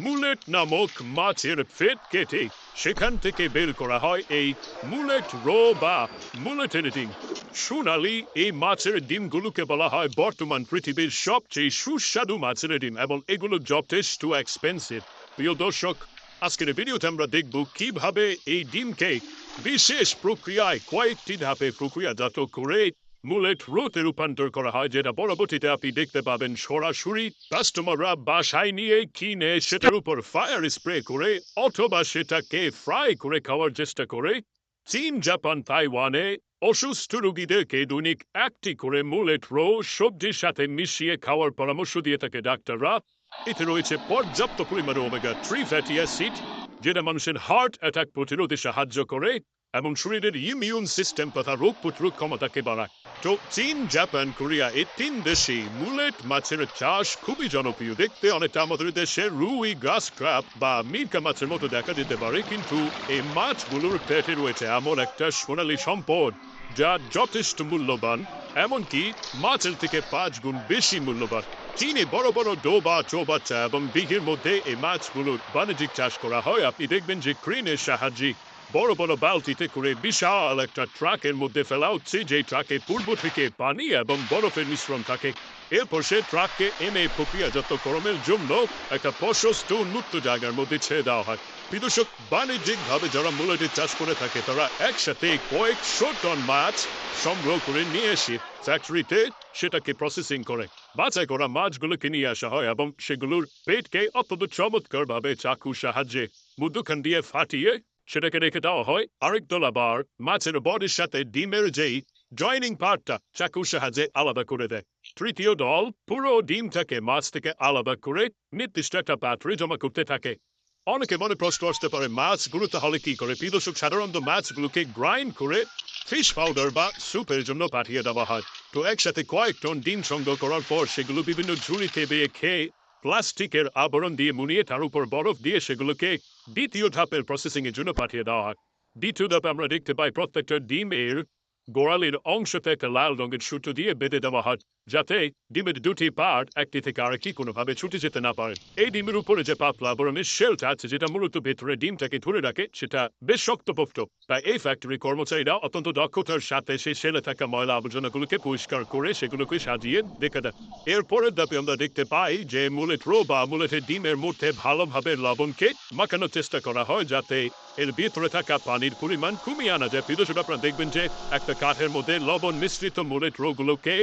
মুলেট নামক মাছের ফেট কেটে সেখান থেকে বের করা হয় এই মুলেট রো বা মুলেটের ডিম সোনালি এই মাছের ডিমগুলোকে বলা হয় বর্তমান পৃথিবীর সবচেয়ে সুস্বাদু মাছের ডিম এবং এগুলো যথেষ্ট এক্সপেন্সিভ প্রিয় দর্শক আজকের ভিডিওতে আমরা দেখব কীভাবে এই ডিমকে বিশেষ প্রক্রিয়ায় কয়েকটি ধাপে প্রক্রিয়াজাত করে মুলেট রোতে রূপান্তর করা হয় যেটা পরবর্তীতে আপনি দেখতে পাবেন সরাসরি কাস্টমাররা বাসায় নিয়ে কিনে সেটার উপর ফায়ার স্প্রে করে অথবা সেটাকে ফ্রাই করে খাওয়ার চেষ্টা করে চীন জাপান তাইওয়ানে অসুস্থ রোগীদেরকে দৈনিক একটি করে মুলেট রো সবজির সাথে মিশিয়ে খাওয়ার পরামর্শ দিয়ে থাকে ডাক্তাররা এতে রয়েছে পর্যাপ্ত পরিমাণে ওমেগা থ্রি ফ্যাটি অ্যাসিড যেটা মানুষের হার্ট অ্যাটাক প্রতিরোধে সাহায্য করে এবং শরীরের ইমিউন সিস্টেম তথা রোগ প্রতিরোধ ক্ষমতাকে বাড়ায় তো চীন জাপান কোরিয়া এই তিন দেশে মুলেট মাছের চাষ খুবই জনপ্রিয় দেখতে অনেকটা আমাদের দেশে রুই গ্রাস ক্রাপ বা মির্কা মাছের মতো দেখা দিতে পারে কিন্তু এই মাছগুলোর পেটে রয়েছে এমন একটা সোনালী সম্পদ যা যথেষ্ট মূল্যবান এমনকি মাছের থেকে পাঁচ গুণ বেশি মূল্যবান চীনে বড় বড় ডোবা চৌবাচ্চা এবং দিঘির মধ্যে এই মাছগুলোর বাণিজ্যিক চাষ করা হয় আপনি দেখবেন যে ক্রেনের সাহায্যে বড় বড় বালতিতে করে বিশাল একটা ট্রাকের মধ্যে ফেলা হচ্ছে যে ট্রাকে পূর্ব থেকে পানি এবং বরফের মিশ্রণ থাকে। এরপর সে ট্রাককে এনে প্রক্রিয়াজাতকরণের জন্য একটা প্রশস্ত, উন্মুক্ত জায়গার মধ্যে ছেড়ে দেওয়া হয়। বিদর্শক বাণিজ্যিক ভাবে যারা মূলটি চাষ করে থাকে, তারা একসাথে কয়েকশো টন মাছ সংগ্রহ করে নিয়ে এসে ফ্যাক্টরিতে সেটাকে প্রসেসিং করে। বাছাই করা মাছগুলোকে নিয়ে আসা হয় এবং সেগুলোর পেটকে অত্যন্ত চমৎকার ভাবে চাকু সাহায্যে মধ্যখান দিয়ে ফাটিয়ে সেটাকে রেখে দেওয়া হয় আরেক দল আবার মাছের বডির সাথে ডিমের যেই জয়নিং পার্টটা চাকুর সাহায্যে আলাদা করে দেয় তৃতীয় দল পুরো ডিমটাকে মাছ থেকে আলাদা করে নির্দিষ্ট একটা পাত্রে জমা করতে থাকে অনেকে মনে প্রশ্ন আসতে পারে মাছগুলো তাহলে কি করে প্রিয়দর্শক সাধারণত মাছগুলোকে গ্রাইন্ড করে ফিশ পাউডার বা স্যুপের জন্য পাঠিয়ে দেওয়া হয় তো একসাথে কয়েক টন ডিম সংগ্রহ করার পর সেগুলো বিভিন্ন ঝুড়িতে বেয়ে খেয়ে প্লাস্টিকের আবরণ দিয়ে মুনিয়ে তার উপর বরফ দিয়ে সেগুলোকে দ্বিতীয় ধাপের প্রসেসিংয়ের জন্য পাঠিয়ে দেওয়া হয়। দ্বিতীয় ধাপে আমরা দেখতে পাই প্রত্যেকটা ডিমের গোড়ালির অংশতে একটা লাল রঙের সুতো দিয়ে বেঁধে দেওয়া হয়। যাতে ডিমের দুটি পার্ট একটি থেকে আরেকটি কোনোভাবে ছুটে যেতে না পারে। এই ডিমের উপরে যে পাতলা আবরণের শেলটা আছে, যেটা মূলত ভেতরে ডিমটাকে ধরে রাখে, সেটা বেশ শক্তপোক্ত। তাই এই ফ্যাক্টরি কর্মচারীরা অত্যন্ত দক্ষতার সাথে সেই শেলে থাকা ময়লা আবর্জনাগুলোকে পরিষ্কার করে সেগুলোকে সাজিয়ে দেখে দেয়। এরপরের ধাপে আমরা দেখতে পাই যে মুলেট রো বা মুলেটের ডিমের মধ্যে ভালোভাবে লবণকে মাখানোর চেষ্টা করা হয়, যাতে এর ভিতরে থাকা পানির পরিমাণ কমিয়ে আনা যায়। বিদেশে আপনারা দেখবেন যে একটা কাঠের মধ্যে লবণ মিশ্রিত মুলেট রোগুলোকে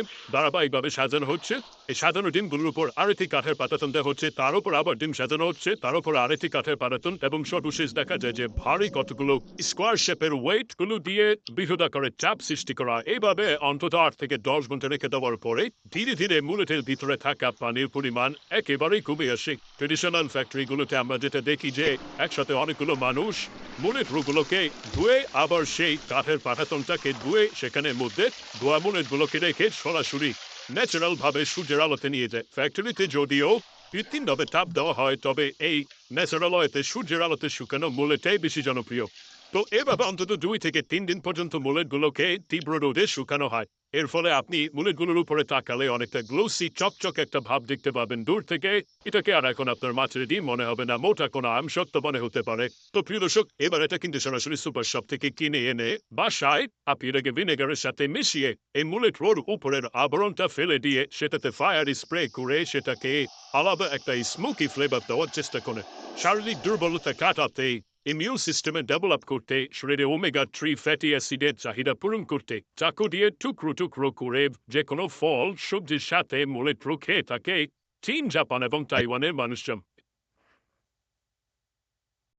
ধারাবাহিকভাবে সাজানো হচ্ছে? এই সাজানো ডিমগুলোর উপর আরেকটি কাঠের পাতাতন দেওয়া হচ্ছে, তার উপর আবার ডিম সাজানো হচ্ছে, তার উপর আরেকটি কাঠের পাতাতন এবং সর্বশেষ দেখা যায় যে ভারী কতগুলো স্কোয়ার শেপের ওয়েটগুলো দিয়ে বৃহদাকারে চাপ সৃষ্টি করা। এইভাবে অন্তত আট থেকে দশ ঘণ্টা রেখে দেওয়ার পরে ধীরে ধীরে মুলেটের ভিতরে থাকা পানির পরিমাণ একেবারেই কমে আসে। ট্রেডিশনাল ফ্যাক্টরিগুলোতে আমরা যেটা দেখি যে একসাথে অনেকগুলো মানুষ মুলেট রোগুলোকে ধুয়ে আবার সেই কাঠের পাঠাতনটাকে ধুয়ে সেখানের মধ্যে ধোয়া মুলেটগুলোকে রেখে সরাসরি ন্যাচারাল ভাবে সূর্যের আলোতে নিয়ে যায়। ফ্যাক্টরিতে যদিও কৃত্রিমভাবে তাপ দেওয়া হয়, তবে এই ন্যাচারাল অয়েতে সূর্যের আলোতে শুকানো মুলেটাই বেশি জনপ্রিয়। তো এভাবে অন্তত দুই থেকে তিন দিন পর্যন্ত মুলেটগুলোকে তীব্র রোদে শুকানো হয়। এর ফলে আপনি মুলেটগুলোর উপরে তাকালে অনেকটা গ্লোসি, চকচক একটা ভাব দেখতে পাবেন। দূর থেকে এটাকে আর এখন আপনার মাছের ডিম মনে হবে না, মোটা কোনো আমসত্ব মনে হতে পারে। তো প্রিয় দর্শক, এবার এটা কিন্তু সরাসরি সুপার শপ থেকে কিনে এনে বাসায় আপনি এটাকে ভিনেগারের সাথে মিশিয়ে এই মুলেট রোড উপরের আবরণটা ফেলে দিয়ে সেটাতে ফায়ার স্প্রে করে সেটাকে আলাদা একটা স্মোকি ফ্লেভার দেওয়ার চেষ্টা করে। শারীরিক দুর্বলতা কাটাতে ইমিউন সিস্টেমে ডেভেলপ করতে শরীরে ওমেগা থ্রি ফ্যাটি অ্যাসিডের চাহিদা পূরণ করতে চাকু দিয়ে টুকরো টুকরো করে যে কোনো ফল সবজির সাথে মূলে খেয়ে থাকে চীন জাপান এবং তাইওয়ানের মানুষজন